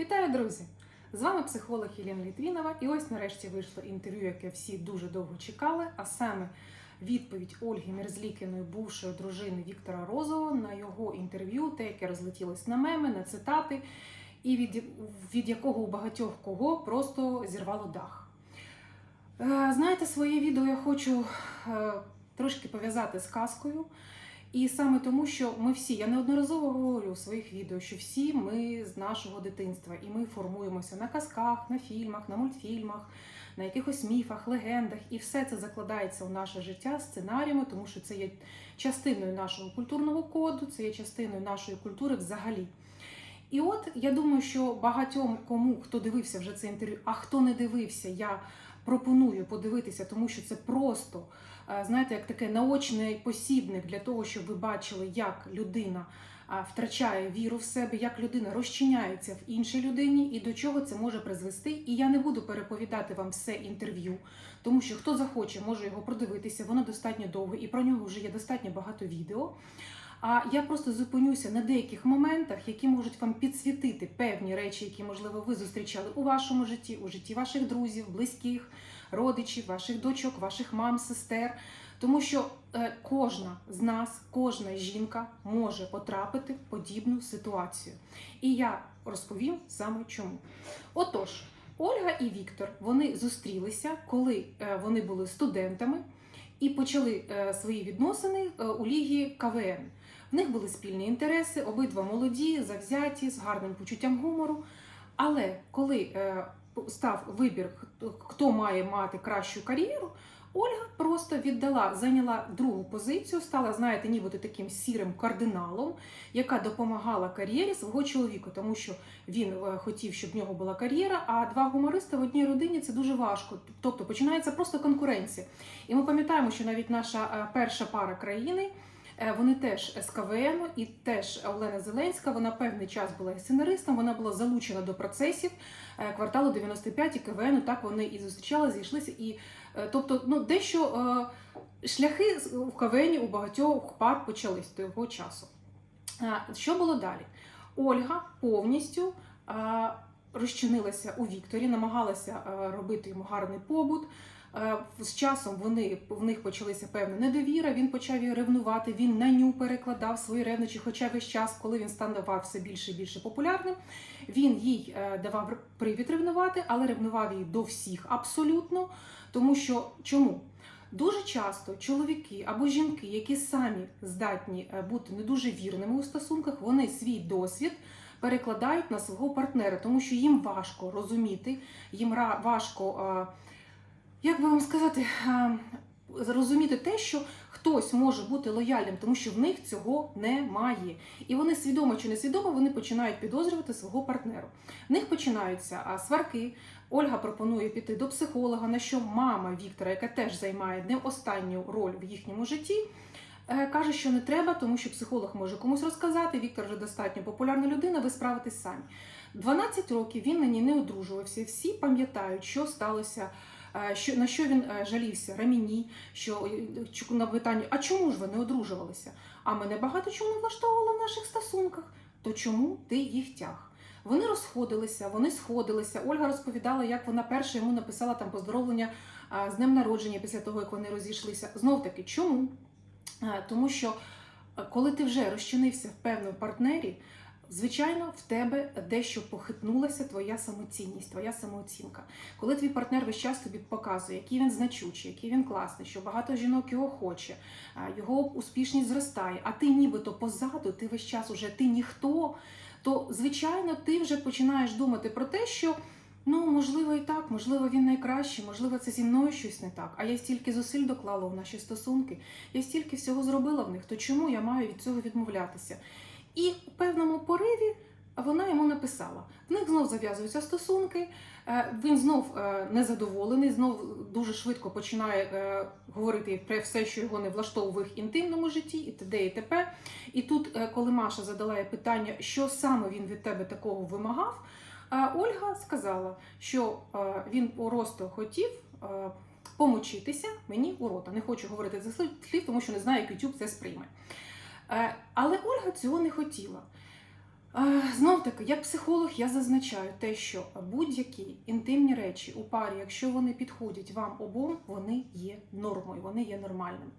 Вітаю, друзі! З вами психолог Єлена Літвінова. І ось нарешті вийшло інтерв'ю, яке всі дуже довго чекали, а саме відповідь Ольги Мерзлікіної, бувшої дружини Віктора Розова, на його інтерв'ю, те, яке розлетілось на меми, на цитати, і від, від якого у багатьох кого просто зірвало дах. Е, Знаєте, своє відео я хочу е, трошки пов'язати з казкою. І саме тому, що ми всі, я неодноразово говорю у своїх відео, що всі ми з нашого дитинства, і ми формуємося на казках, на фільмах, на мультфільмах, на якихось міфах, легендах, і все це закладається у наше життя сценаріями, тому що це є частиною нашого культурного коду, це є частиною нашої культури взагалі. І от я думаю, що багатьом кому хто дивився вже це інтерв'ю, а хто не дивився, я пропоную подивитися, тому що це просто е, знаєте, як таке наочний посібник для того, щоб ви бачили, як людина втрачає віру в себе, як людина розчиняється в іншій людині і до чого це може призвести. І я не буду переповідати вам все інтерв'ю, тому що хто захоче, може його продивитися, воно достатньо довго, і про нього вже є достатньо багато відео. А я просто зупинюся на деяких моментах, які можуть вам підсвітити певні речі, які, можливо, ви зустрічали у вашому житті, у житті ваших друзів, близьких, родичів, ваших дочок, ваших мам, сестер. Тому що е, кожна з нас, кожна жінка може потрапити в подібну ситуацію. І я розповім саме чому. Отож, Ольга і Віктор вони зустрілися, коли е, вони були студентами і почали е, свої відносини у лігі КВН. В них були спільні інтереси, обидва молоді, завзяті, з гарним почуттям гумору. Але коли е, став вибір, хто- має мати кращу кар'єру, Ольга просто віддала, зайняла другу позицію, стала, знаєте, нібито таким сірим кардиналом, яка допомагала кар'єрі свого чоловіка, тому що він е, хотів, щоб в нього була кар'єра, а два гумористи в одній родині це дуже важко. Тобто починається просто конкуренція. І ми пам'ятаємо, що навіть наша е, перша пара країни. Е, Вони теж з КВН, і теж Олена Зеленська. Вона певний час була сценаристом. Вона була залучена до процесів е, кварталу 95 і КВН. Так вони і зустрічали, зійшлися. І е, тобто, ну дещо шляхи в КВН у багатьох пар почались того часу. Що було далі? Ольга повністю розчинилася у Вікторі, намагалася робити йому гарний побут. Е, З часом вони в них почалася певна недовіра. Він почав її ревнувати. Він на ню перекладав свої ревнощі. Хоча весь час, коли він ставав все більше і більше популярним, він їй е, давав привід ревнувати, але ревнував її до всіх абсолютно. Тому що чому? Дуже часто чоловіки або жінки, які самі здатні е, бути не дуже вірними у стосунках, вони свій досвід перекладають на свого партнера, тому що їм важко розуміти, їм важко, як би вам сказати, зрозуміти те, що хтось може бути лояльним, тому що в них цього немає. І вони свідомо чи несвідомо вони починають підозрювати свого партнеру. В них починаються сварки. Ольга пропонує піти до психолога, на що мама Віктора, яка теж займає не останню роль в їхньому житті, е, каже, що не треба, тому що психолог може комусь розказати. Віктор вже достатньо популярна людина, ви справитесь самі. 12 років він на ній не одружувався. Всі пам'ятають, що сталося. Е, Що на що він е, жалівся Раміні, що е, на питання, а чому ж ви не одружувалися? А мене багато чого не влаштовувало в наших стосунках. То чому ти їх тяг? Вони розходилися, вони сходилися. Ольга розповідала, як вона перша йому написала там поздоровлення з днем народження після того, як вони розійшлися. Знов таки, чому? Тому що коли ти вже розчинився в певному партнері, звичайно, в тебе дещо похитнулася твоя самоцінність, твоя самооцінка. Коли твій партнер весь час тобі показує, який він значучий, який він класний, що багато жінок його хоче, його успішність зростає, а ти нібито позаду, ти весь час уже ти ніхто, то звичайно ти вже починаєш думати про те, що ну можливо і так, можливо, він найкращий, можливо, це зі мною щось не так. А я стільки зусиль доклала в наші стосунки, я стільки всього зробила в них, то чому я маю від цього відмовлятися? І у певному пориві вона йому написала: в них знов зав'язуються стосунки. е, Він знов е, незадоволений, знов дуже швидко починає е, говорити про все, що його не влаштовує в інтимному житті, і т.д. і т.п. І тут, коли Маша задала питання, що саме він від тебе такого вимагав, Ольга сказала, що він просто хотів помочитися мені у рота. Не хочу говорити це слів, тому що не знаю, як YouTube це сприйме. Е, Але Ольга цього не хотіла. Знов таки, як психолог, я зазначаю те, що будь-які інтимні речі у парі, якщо вони підходять вам обом, вони є нормою, вони є нормальними.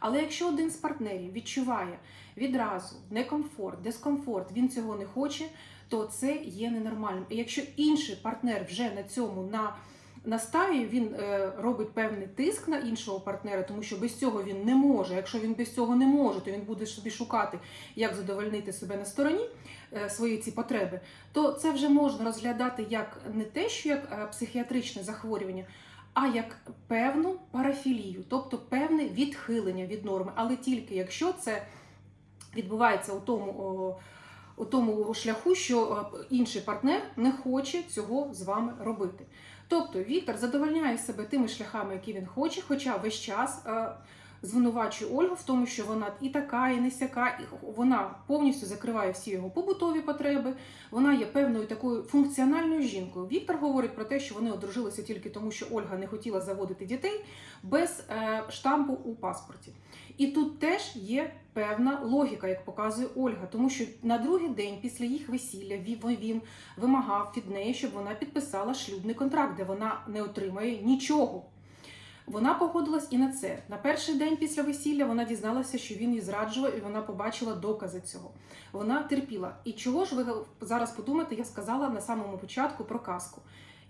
Але якщо один з партнерів відчуває відразу некомфорт, дискомфорт, він цього не хоче, то це є ненормальним. І якщо інший партнер вже на цьому на настає, він е, робить певний тиск на іншого партнера, тому що без цього він не може. Якщо він без цього не може, то він буде собі шукати, як задовольнити себе на стороні е, свої ці потреби, то це вже можна розглядати як не те, що як е, психіатричне захворювання. А як певну парафілію, тобто певне відхилення від норми, але тільки якщо це відбувається у тому, у тому шляху, що інший партнер не хоче цього з вами робити. Тобто Віктор задовольняє себе тими шляхами, які він хоче, хоча весь час е, звинувачує Ольгу в тому, що вона і така, і не сяка, і вона повністю закриває всі його побутові потреби. Вона є певною такою функціональною жінкою. Віктор говорить про те, що вони одружилися тільки тому, що Ольга не хотіла заводити дітей без е, штампу у паспорті. І тут теж є певна логіка, як показує Ольга, тому що на другий день після їх весілля він, вимагав від неї, щоб вона підписала шлюбний контракт, де вона не отримає нічого. Вона погодилась і на це. На перший день після весілля вона дізналася, що він її зраджував, і вона побачила докази цього. Вона терпіла. І чого ж ви зараз подумаєте, я сказала на самому початку про казку.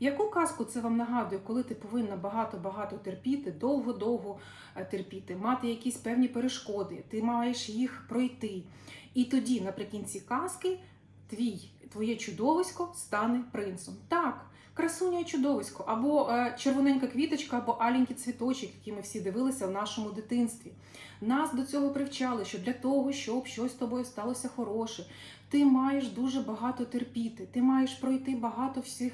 Яку казку це вам нагадує, коли ти повинна багато-багато терпіти, довго-довго е, терпіти, мати якісь певні перешкоди, ти маєш їх пройти. І тоді, наприкінці казки, твій, твоє чудовисько стане принцем. Так, красуня і чудовисько, або е, червоненька квіточка, або аленький цвіточок, які ми всі дивилися в нашому дитинстві. Нас до цього привчали, що для того, щоб щось з тобою сталося хороше, ти маєш дуже багато терпіти, ти маєш пройти багато всіх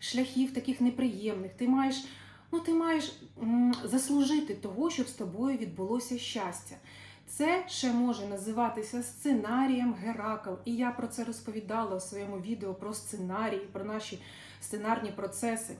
шляхів таких неприємних. Ти маєш, ну ти маєш заслужити того, щоб з тобою відбулося щастя. Це ще може називатися сценарієм Геракл. І я про це розповідала у своєму відео про сценарії, про наші сценарні процеси.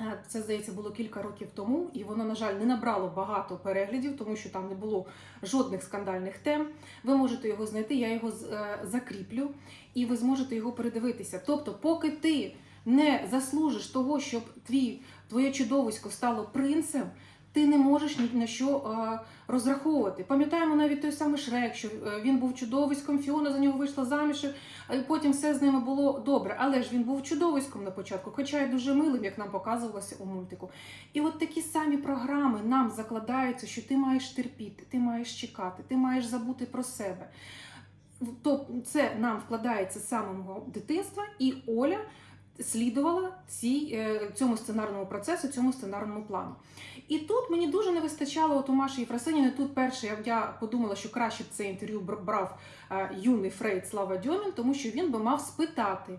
Е, Це, здається, було кілька років тому, і воно, на жаль, не набрало багато переглядів, тому що там не було жодних скандальних тем. Ви можете його знайти, я його е, закріплю, і ви зможете його передивитися. Тобто, поки ти не заслужиш того, щоб твій, твоє чудовисько стало принцем, ти не можеш ні на що е, розраховувати. Пам'ятаємо навіть той самий Шрек, що е, він був чудовиськом, Фіона за нього вийшла заміж, а потім все з ними було добре. Але ж він був чудовиськом на початку, хоча й дуже милим, як нам показувалося у мультику. І от такі самі програми нам закладаються, що ти маєш терпіти, ти маєш чекати, ти маєш забути про себе. То це нам вкладається з самого дитинства, і Оля слідувала цій, е, цьому сценарному процесу, цьому сценарному плану. І тут мені дуже не вистачало от у Маші Єфросиніни. Тут перше я, подумала, що краще це інтерв'ю бр- брав е, юний Фрейд Слава Дьомін, тому що він би мав спитати.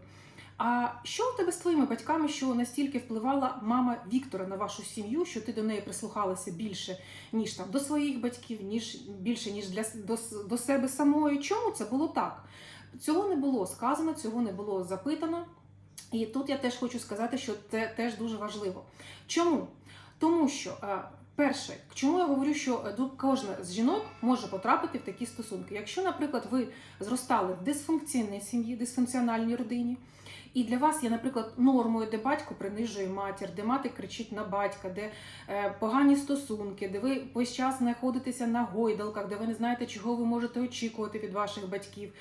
А що у тебе з твоїми батьками, що настільки впливала мама Віктора на вашу сім'ю, що ти до неї прислухалася більше, ніж там до своїх батьків, ніж більше, ніж для до, до себе самої? Чому це було так? Цього не було сказано, цього не було запитано. І тут я теж хочу сказати, що це теж дуже важливо. Чому? Тому що, е, перше, чому я говорю, що е, кожна з жінок може потрапити в такі стосунки. Якщо, наприклад, ви зростали в дисфункційній сім'ї, дисфункціональній родині, і для вас є, наприклад, нормою, де батько принижує матір, де мати кричить на батька, де е, погані стосунки, де ви весь час знаходитеся на гойдалках, де ви не знаєте, чого ви можете очікувати від ваших батьків.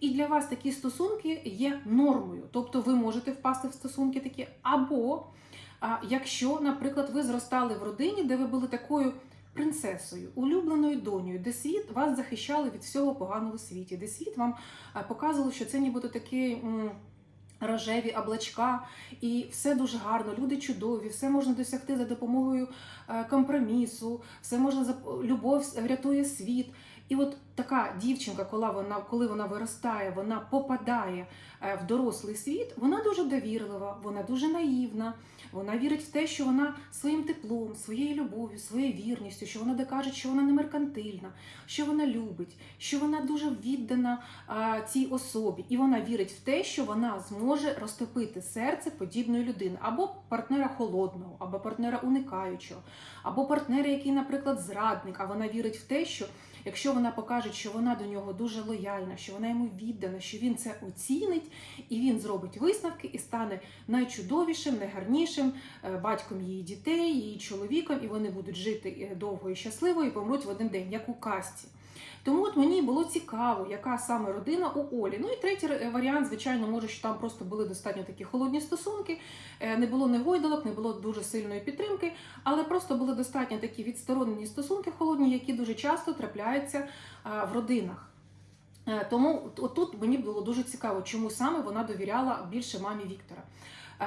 І для вас такі стосунки є нормою. Тобто ви можете впасти в стосунки такі, або якщо, наприклад, ви зростали в родині, де ви були такою принцесою, улюбленою донею, де світ вас захищали від всього поганого світі, де світ вам показував, що це нібито такий. Рожеві облачка, і все дуже гарно, люди чудові, все можна досягти за допомогою е, компромісу, все можна за любов врятує світ. І от така дівчинка, коли вона, коли вона виростає, вона попадає е, в дорослий світ, вона дуже довірлива, вона дуже наївна, вона вірить в те, що вона своїм теплом, своєю любов'ю, своєю вірністю, що вона докаже, що вона не меркантильна, що вона любить, що вона дуже віддана а, цій особі, і вона вірить в те, що вона зможе розтопити серце подібної людини, або партнера холодного, або партнера уникаючого, або партнера, який, наприклад, зрадник, а вона вірить в те, що Якщо вона покаже, кажуть, що вона до нього дуже лояльна, що вона йому віддана, що він це оцінить і він зробить висновки і стане найчудовішим, найгарнішим е, батьком її дітей, її чоловіком, і вони будуть жити е, довго і щасливо і помруть в один день, як у казці. Тому от мені було цікаво, яка саме родина у Олі. Ну і третій варіант, звичайно, може, що там просто були достатньо такі холодні стосунки, е, не було негойдалок, не було дуже сильної підтримки, але просто були достатньо такі відсторонені стосунки холодні, які дуже часто трапляються е, в родинах. Е, Тому отут мені було дуже цікаво, чому саме вона довіряла більше мамі Віктора.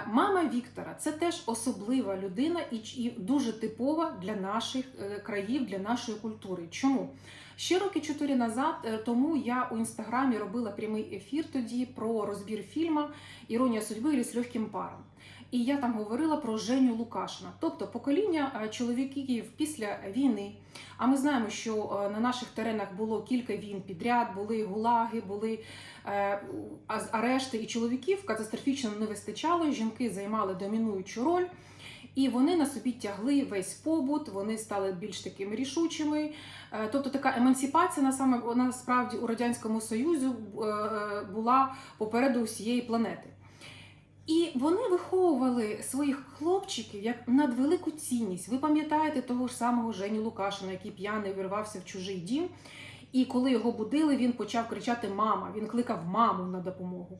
Мама Віктора це теж особлива людина і, дуже типова для наших країв, для нашої культури. Чому? Ще роки чотири назад е, тому я у інстаграмі робила прямий ефір тоді про розбір фільму Іронія судьби і з легким паром. І я там говорила про Женю Лукашина, тобто покоління е, чоловіків після війни. А ми знаємо, що е, на наших теренах було кілька війн підряд, були гулаги, були арешти, і чоловіків катастрофічно не вистачало. Жінки займали домінуючу роль. І вони на собі тягли весь побут, вони стали більш такими рішучими. Е, Тобто така емансипація на саме насправді у радянському Союзі е, була попереду усієї планети. І вони виховували своїх хлопчиків як надвелику цінність. Ви пам'ятаєте того ж самого Женю Лукашина, який п'яний вирвався в чужий дім. І коли його будили, він почав кричати Мама, він кликав маму на допомогу.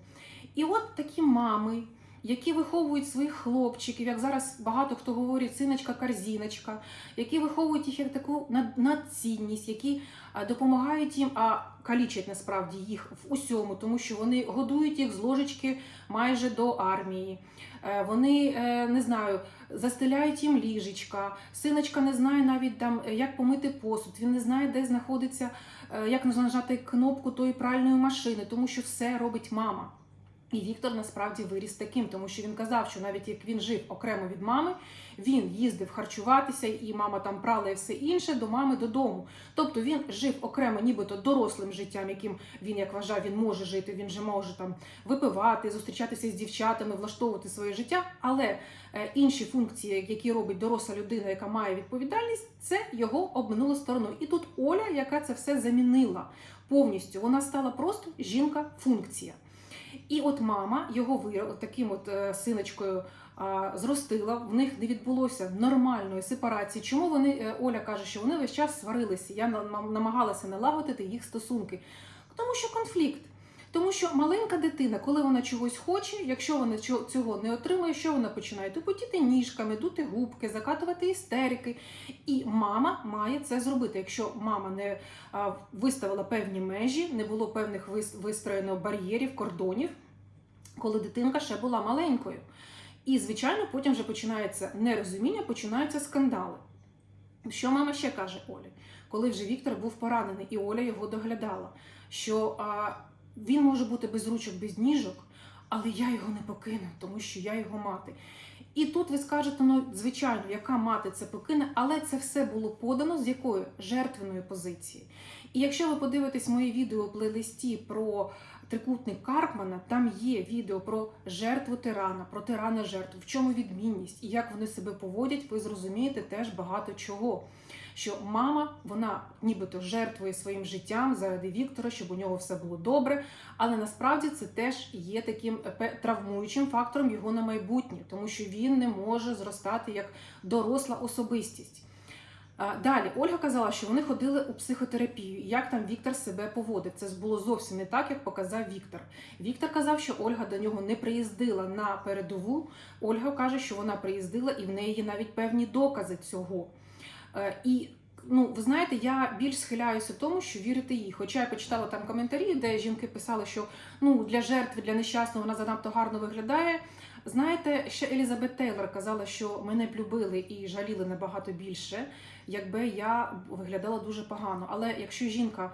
І от такі мами, які виховують своїх хлопчиків, як зараз багато хто говорить, синочка, корзіночка, які виховують їх як таку надцінність, які допомагають їм, а калічать насправді їх в усьому, тому що вони годують їх з ложечки майже до армії. Е, Вони е, не знаю, застеляють їм ліжечка. Синочка не знає навіть там, е, як помити посуд. Він не знає, де знаходиться, як нажати кнопку тої пральної машини, тому що все робить мама. І Віктор насправді виріс таким, тому що він казав, що навіть як він жив окремо від мами, він їздив харчуватися, і мама там прала і все інше до мами додому. Тобто він жив окремо, нібито дорослим життям, яким він, як вважав, він може жити. Він же може там випивати, зустрічатися з дівчатами, влаштовувати своє життя. Але е, інші функції, які робить доросла людина, яка має відповідальність, це його обминуло стороною. І тут Оля, яка це все замінила повністю, вона стала просто жінка-функція. І от мама його вир... таким от е, синочкою зростила. В них не відбулося нормальної сепарації. Чому вони е, Оля каже, що вони весь час сварилися? Я на- нам- намагалася налагодити їх стосунки, тому що конфлікт. Тому що маленька дитина, коли вона чогось хоче, якщо вона цього не отримує, що вона починає тупотіти ніжками, дути губки, закатувати істерики. І мама має це зробити. Якщо мама не виставила певні межі, не було певних вис- вистроєно бар'єрів, кордонів, коли дитинка ще була маленькою. І, звичайно, потім вже починається нерозуміння, починаються скандали. Що мама ще каже Олі, коли вже Віктор був поранений, і Оля його доглядала, що а, він може бути без ручок, без ніжок, але я його не покину, тому що я його мати. І тут ви скажете, ну звичайно, яка мати це покине, але це все було подано з якої жертвеної позиції. І якщо ви подивитесь моє відео плейлисті про трикутник Карпмана, там є відео про жертву тирана, про тирана жертву, в чому відмінність і як вони себе поводять, ви зрозумієте теж багато чого. Що мама, вона нібито жертвує своїм життям заради Віктора, щоб у нього все було добре. Але насправді це теж є таким е, травмуючим фактором його на майбутнє, тому що він не може зростати як доросла особистість. Далі Ольга казала, що вони ходили у психотерапію, як там Віктор себе поводив. Це було зовсім не так, як показав Віктор. Віктор казав, що Ольга до нього не приїздила на передову. Ольга каже, що вона приїздила, і в неї є навіть певні докази цього. Е, І ну, ви знаєте, я більш схиляюся тому, що вірити їй. Хоча я почитала там коментарі, де жінки писали, що ну для жертви, для нещасного вона занадто гарно виглядає. Знаєте, ще Елізабет Тейлор казала, що мене б любили і жаліли набагато більше, якби я виглядала дуже погано. Але якщо жінка,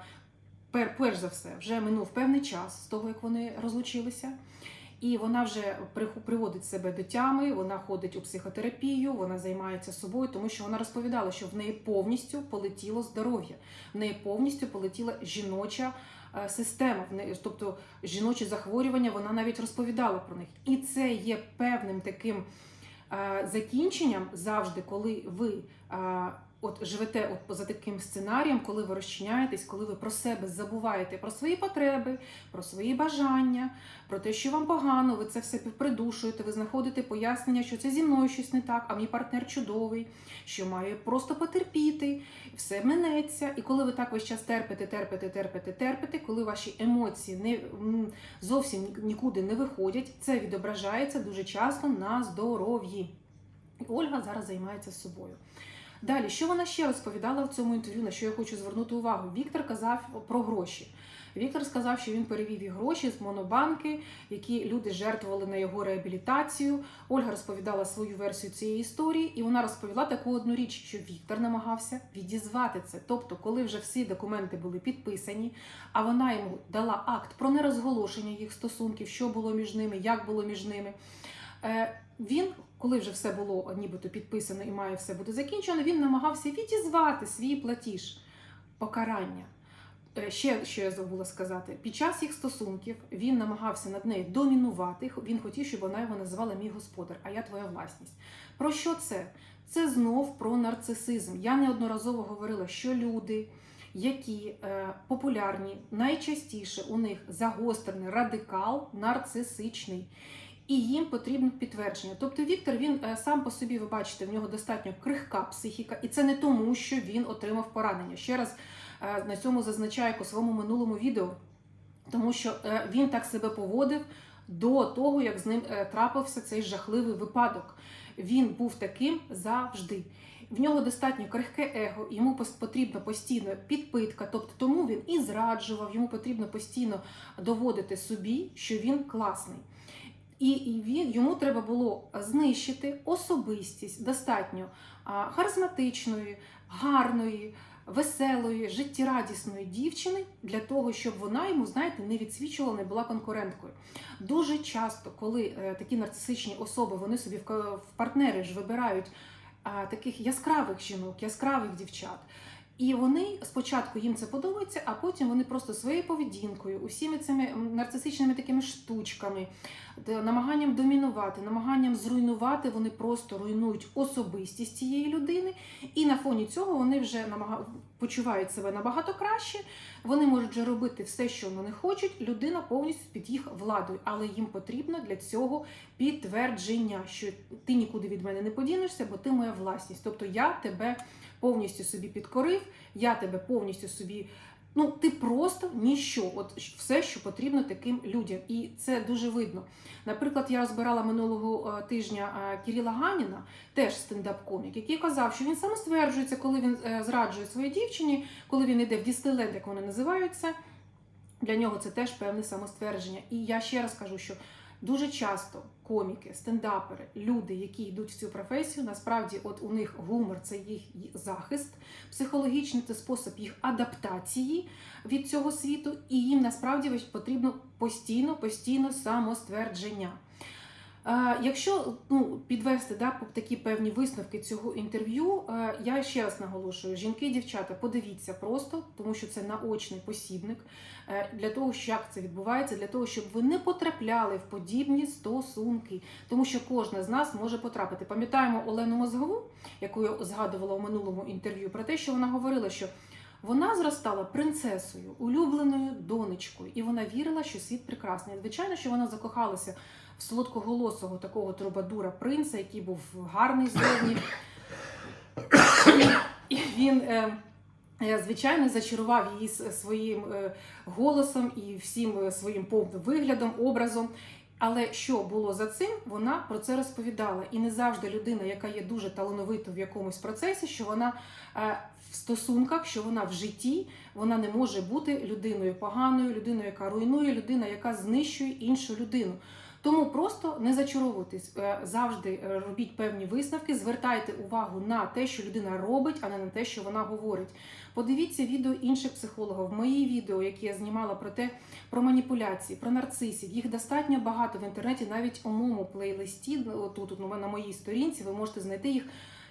пер, перш за все, вже минув певний час з того, як вони розлучилися, і вона вже приводить себе до тями, вона ходить у психотерапію, вона займається собою, тому що вона розповідала, що в неї повністю полетіло здоров'я, в неї повністю полетіла жіноча е, система, тобто жіночі захворювання, вона навіть розповідала про них. І це є певним таким е, закінченням завжди, коли ви е, от живете от за таким сценарієм, коли ви розчиняєтесь, коли ви про себе забуваєте про свої потреби, про свої бажання, про те, що вам погано, ви це все придушуєте, ви знаходите пояснення, що це зі мною щось не так, а мій партнер чудовий, що має просто потерпіти, все минеться. І коли ви так весь час терпите, терпите, терпите, терпите, коли ваші емоції не зовсім нікуди не виходять, це відображається дуже часто на здоров'ї. І Ольга зараз займається собою. Далі, що вона ще розповідала в цьому інтерв'ю, на що я хочу звернути увагу? Віктор казав про гроші. Віктор сказав, що він перевів їх гроші з монобанки, які люди жертвували на його реабілітацію. Ольга розповідала свою версію цієї історії, і вона розповіла таку одну річ, що Віктор намагався відізвати це. Тобто, коли вже всі документи були підписані, а вона йому дала акт про нерозголошення їх стосунків, що було між ними, як було між ними. Е, Він, коли вже все було нібито підписано і має все бути закінчено, він намагався відізвати свій платіж покарання. Е, Ще що я забула сказати, під час їх стосунків він намагався над нею домінувати. Він хотів, щоб вона його називала мій господар, а я твоя власність. Про що це? Це знов про нарцисизм. Я неодноразово говорила, що люди, які е, популярні, найчастіше у них загострений радикал нарцисичний. І їм потрібно підтвердження. Тобто Віктор, він е, сам по собі, ви бачите, в нього достатньо крихка психіка, і це не тому, що він отримав поранення. Ще раз е, на цьому зазначаю по своєму минулому відео, тому що е, він так себе поводив до того, як з ним трапився цей жахливий випадок. Він був таким завжди. В нього достатньо крихке его, йому потрібна постійно підпитка, тобто тому він і зраджував, йому потрібно постійно доводити собі, що він класний. І, він йому треба було знищити особистість достатньо харизматичної, гарної, веселої, життєрадісної дівчини для того, щоб вона йому, знаєте, не відсвічувала, не була конкуренткою. Дуже часто, коли е, такі нарцисичні особи вони собі в, партнери ж вибирають таких яскравих жінок, яскравих дівчат. І вони спочатку їм це подобається, а потім вони просто своєю поведінкою, усіми цими нарцисичними такими штучками, намаганням домінувати, намаганням зруйнувати, вони просто руйнують особистість цієї людини, і на фоні цього вони вже намага... почувають себе набагато краще. Вони можуть вже робити все, що вони хочуть. Людина повністю під їх владою, але їм потрібно для цього підтвердження, що ти нікуди від мене не подінешся, бо ти моя власність. Тобто я тебе повністю собі підкорив, я тебе повністю собі. Ну, ти просто ніщо, от все, що потрібно таким людям, і це дуже видно. Наприклад, я розбирала минулого е, тижня Кіріла Кирила Ганіна, теж стендап-комік, який казав, що він самостверджується, коли він е, зраджує своїй дівчині, коли він йде в Діснейленд, як вони називаються. Для нього це теж певне самоствердження. І я ще раз кажу, що дуже часто коміки, стендапери, люди, які йдуть в цю професію, насправді, от у них гумор це їх захист, психологічний це спосіб їх адаптації від цього світу, і їм насправді потрібно постійно, постійно самоствердження. Якщо ну, підвести да, такі певні висновки цього інтерв'ю, я ще раз наголошую: жінки і дівчата, подивіться просто, тому що це наочний посібник е, для того, як це відбувається, для того, щоб ви не потрапляли в подібні стосунки, тому що кожна з нас може потрапити. Пам'ятаємо Олену Мозгову, яку я згадувала у минулому інтерв'ю, про те, що вона говорила, що вона зростала принцесою, улюбленою донечкою, і вона вірила, що світ прекрасний. Звичайно, що вона закохалася в солодкоголосого такого трубадура принца, який був гарний зовні. І він, е, е, звичайно, зачарував її своїм е, голосом і всім своїм повним виглядом, образом. Але що було за цим, вона про це розповідала. І не завжди людина, яка є дуже талановита в якомусь процесі, що вона в стосунках, що вона в житті, вона не може бути людиною поганою, людиною, яка руйнує, людина, яка знищує іншу людину. Тому просто не зачаровуйтесь, е, завжди е, робіть певні висновки, звертайте увагу на те, що людина робить, а не на те, що вона говорить. Подивіться відео інших психологів. Мої відео, які я знімала про те, про маніпуляції, про нарцисів. Їх достатньо багато в інтернеті, навіть у моєму плейлисті. Тут, тут на моїй сторінці, ви можете знайти їх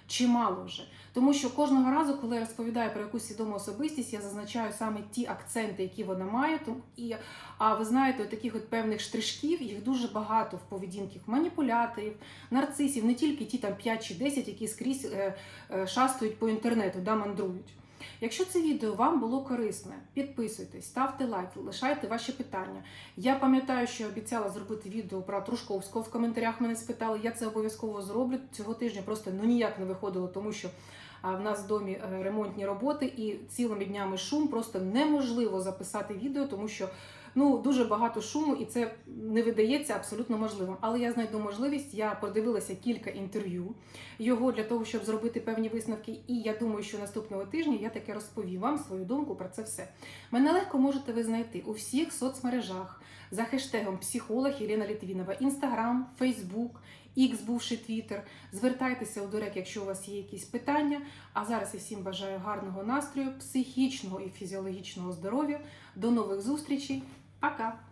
чимало вже. Тому що кожного разу, коли я розповідаю про якусь свідому особистість, я зазначаю саме ті акценти, які вона має. І, а ви знаєте, от таких от певних штришків, їх дуже багато в поведінках маніпуляторів, нарцисів, не тільки ті там 5 чи 10, які скрізь е, е, шастують по інтернету, да, мандрують. Якщо це відео вам було корисне, підписуйтесь, ставте лайк, лишайте ваші питання. Я пам'ятаю, що обіцяла зробити відео про Трушковського. В коментарях мене спитали. Я це обов'язково зроблю. Цього тижня просто ну ніяк не виходило, тому що в нас в домі е, ремонтні роботи і цілими днями шум. Просто неможливо записати відео, тому що ну дуже багато шуму, і це не видається абсолютно можливим. Але я знайду можливість. Я подивилася кілька інтерв'ю його для того, щоб зробити певні висновки. І я думаю, що наступного тижня я таки розповім вам свою думку про це все. Мене легко можете ви знайти у всіх соцмережах за хештегом психолог Єлена Літвінова, Інстаграм, Фейсбук, Ікс, бувший Твіттер. Звертайтеся у директ, якщо у вас є якісь питання. А зараз я всім бажаю гарного настрою, психічного і фізіологічного здоров'я. До нових зустрічей. Пока!